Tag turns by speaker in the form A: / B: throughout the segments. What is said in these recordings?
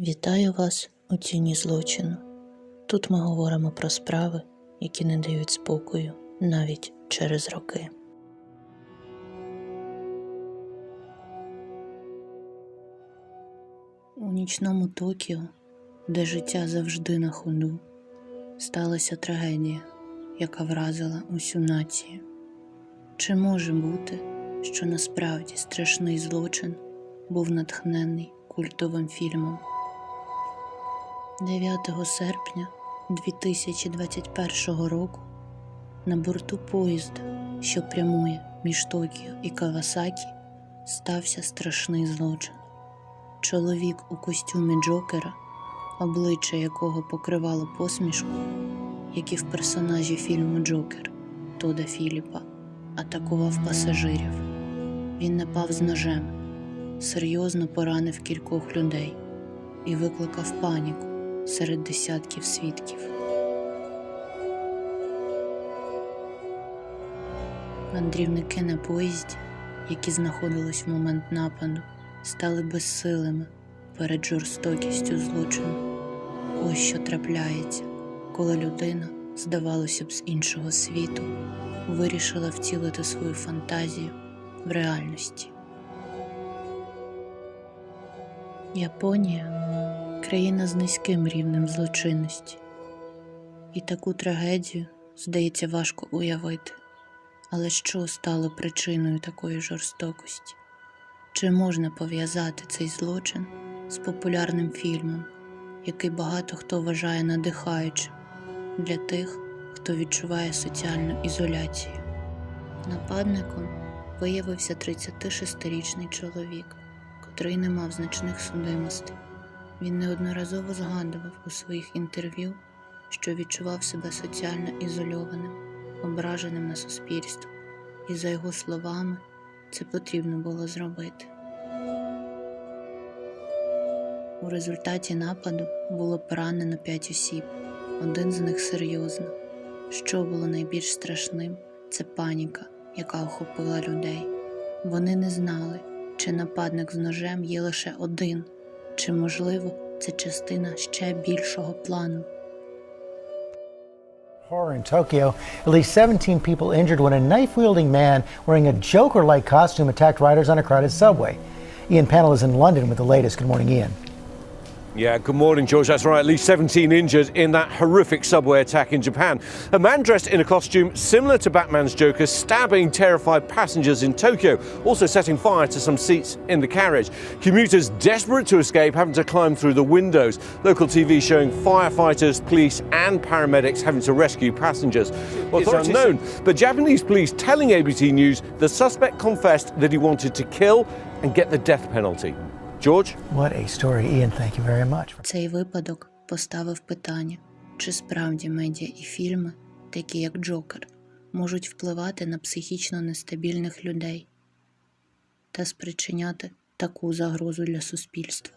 A: Вітаю вас у тіні злочину. Тут ми говоримо про справи, які не дають спокою навіть через роки. У нічному Токіо, де життя завжди на ходу, сталася трагедія, яка вразила усю націю. Чи може бути, що насправді страшний злочин був натхнений культовим фільмом? 9 серпня 2021 року на борту поїзда, що прямує між Токіо і Кавасакі, стався страшний злочин. Чоловік у костюмі Джокера, обличчя якого покривало посмішку, як і в персонажі фільму Джокер Тода Філіпа, атакував пасажирів. Він напав з ножем, серйозно поранив кількох людей і викликав паніку серед десятків свідків. Мандрівники на поїзді, які знаходились в момент нападу, стали безсилими перед жорстокістю злочину. Ось що трапляється, коли людина, здавалося б, з іншого світу, вирішила втілити свою фантазію в реальності. Японія країна з низьким рівнем злочинності, і таку трагедію, здається, важко уявити. Але що стало причиною такої жорстокості? Чи можна пов'язати цей злочин з популярним фільмом, який багато хто вважає надихаючим для тих, хто відчуває соціальну ізоляцію? Нападником виявився 36-річний чоловік, котрий не мав значних судимостей. Він неодноразово згадував у своїх інтерв'ю, що відчував себе соціально ізольованим, ображеним на суспільство, і, за його словами, це потрібно було зробити. У результаті нападу було поранено п'ять осіб, один з них серйозно. Що було найбільш страшним, це паніка, яка охопила людей. Вони не знали, чи нападник з ножем є лише один, чи, можливо, це частина ще більшого плану.
B: Horror in Tokyo. At least 17 people injured when a knife wielding man wearing a Joker like costume attacked riders on a crowded subway. Ian Panel is in London with the latest. Good morning, Ian.
C: Yeah, good morning, George. That's right. At least 17 injured in that horrific subway attack in Japan. A man dressed in a costume similar to Batman's Joker stabbing terrified passengers in Tokyo, also setting fire to some seats in the carriage. Commuters desperate to escape having to climb through the windows. Local TV showing firefighters, police, and paramedics having to rescue passengers. Well, it's unknown, but Japanese police telling ABC News the suspect confessed that he wanted to kill and get the death penalty. George?
B: What a story, Ian. Thank you very much.
A: Цей випадок поставив питання, чи справді медіа і фільми, такі як Джокер, можуть впливати на психічно нестабільних людей та спричиняти таку загрозу для суспільства.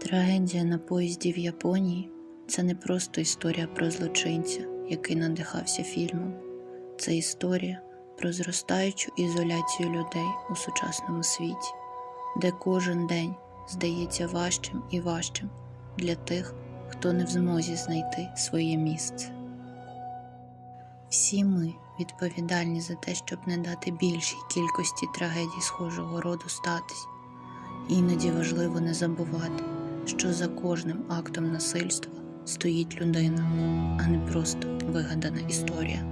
A: Трагедія на поїзді в Японії це не просто історія про злочинця, який надихався фільмом. Це історія про зростаючу ізоляцію людей у сучасному світі, де кожен день здається важчим і важчим для тих, хто не в змозі знайти своє місце. Всі ми відповідальні за те, щоб не дати більшій кількості трагедій схожого роду статись. Іноді важливо не забувати, що за кожним актом насильства стоїть людина, а не просто вигадана історія.